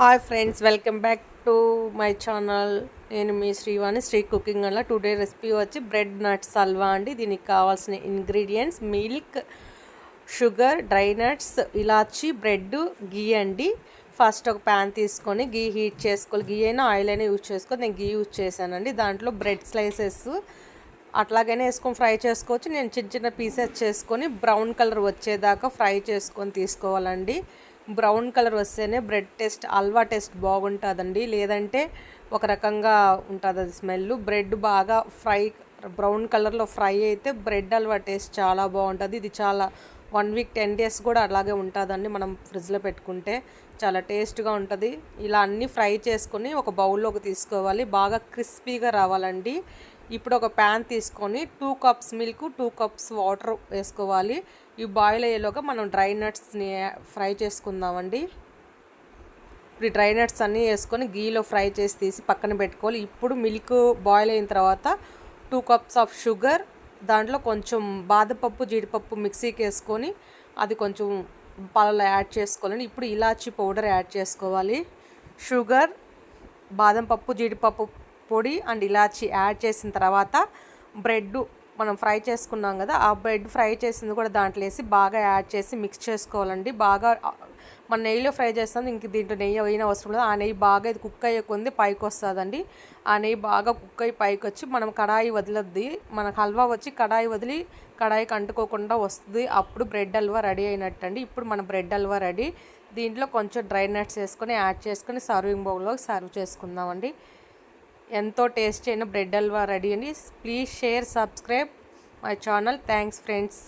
Hi friends welcome back to my channel నేను మీ Srivani Sri cooking అలా టుడే రెసిపీ వచ్చి బ్రెడ్ నట్స్ హల్వా అండి. దీనికి కావాల్సిన ingredients milk sugar dry nuts ఇలాచి బ్రెడ్ గీ అండి. ఫస్ట్ ఒక ప్యాన్ తీసుకొని గీ హీట్ చేసుకోవాలి. గీ అయినా ఆయిల్ అయినా యూజ్ చేసుకొని నేను గీ యూజ్ చేశానండి. దాంట్లో బ్రెడ్ స్లైసెస్ అట్లాగైనా వేసుకొని ఫ్రై చేసుకోవచ్చు. నేను చిన్న చిన్న పీసెస్ చేసుకొని బ్రౌన్ కలర్ వచ్చేదాకా ఫ్రై చేసుకొని తీసుకోవాలండి. బ్రౌన్ కలర్ వస్తేనే బ్రెడ్ టేస్ట్ హల్వా టేస్ట్ బాగుంటుందండి. లేదంటే ఒక రకంగా ఉంటుంది అది స్మెల్ బ్రెడ్ బాగా ఫ్రై బ్రౌన్ కలర్లో ఫ్రై అయితే బ్రెడ్ హల్వా టేస్ట్ చాలా బాగుంటుంది. ఇది చాలా వన్ వీక్ టెన్ డేస్ కూడా అలాగే ఉంటుందండి మనం ఫ్రిడ్జ్లో పెట్టుకుంటే. చాలా టేస్ట్గా ఉంటుంది. ఇలా అన్నీ ఫ్రై చేసుకొని ఒక బౌల్లోకి తీసుకోవాలి. బాగా క్రిస్పీగా రావాలండి. ఇప్పుడు ఒక ప్యాన్ తీసుకొని two cups milk two cups water వేసుకోవాలి. ఈ బాయిల్ అయ్యేలోగా మనం డ్రై నట్స్ని ఫ్రై చేసుకుందామండి. ఇప్పుడు డ్రై నట్స్ అన్నీ వేసుకొని గీలో ఫ్రై చేసి తీసి పక్కన పెట్టుకోవాలి. ఇప్పుడు మిల్క్ బాయిల్ అయిన తర్వాత టూ కప్స్ ఆఫ్ షుగర్ దాంట్లో కొంచెం బాదపప్పు జీడిపప్పు మిక్సీకి వేసుకొని అది కొంచెం పాలలో యాడ్ చేసుకోవాలండి. ఇప్పుడు ఇలాచీ పౌడర్ యాడ్ చేసుకోవాలి. షుగర్ బాదం పప్పు జీడిపప్పు పొడి అండ్ ఇలాచి యాడ్ చేసిన తర్వాత బ్రెడ్ మనం ఫ్రై చేసుకున్నాం కదా ఆ బ్రెడ్ ఫ్రై చేసింది కూడా దాంట్లో వేసి బాగా యాడ్ చేసి మిక్స్ చేసుకోవాలండి. బాగా మన నెయ్యిలో ఫ్రై చేస్తాం ఇంక దీంట్లో నెయ్యి అయిన అవసరం లేదు. ఆ నెయ్యి బాగా ఇది కుక్ అయ్యే కొంది పైకి వస్తుందండి. ఆ నెయ్యి బాగా కుక్ అయ్యి పైకి వచ్చి మనం కడాయి వదిలద్ది. మనకు హల్వా వచ్చి కడాయి వదిలి కడాయికి అంటుకోకుండా వస్తుంది. అప్పుడు బ్రెడ్ హల్వా రెడీ అయినట్టు అండి ఇప్పుడు మన బ్రెడ్ హల్వా రెడీ. దీంట్లో కొంచెం డ్రై నట్స్ వేసుకొని యాడ్ చేసుకొని సర్వింగ్ బౌల్లో సర్వ్ చేసుకుందామండి. ఎంతో టేస్ట్ అయిన బ్రెడ్ హల్వా రెడీ అండి. Please share subscribe my channel. Thanks friends.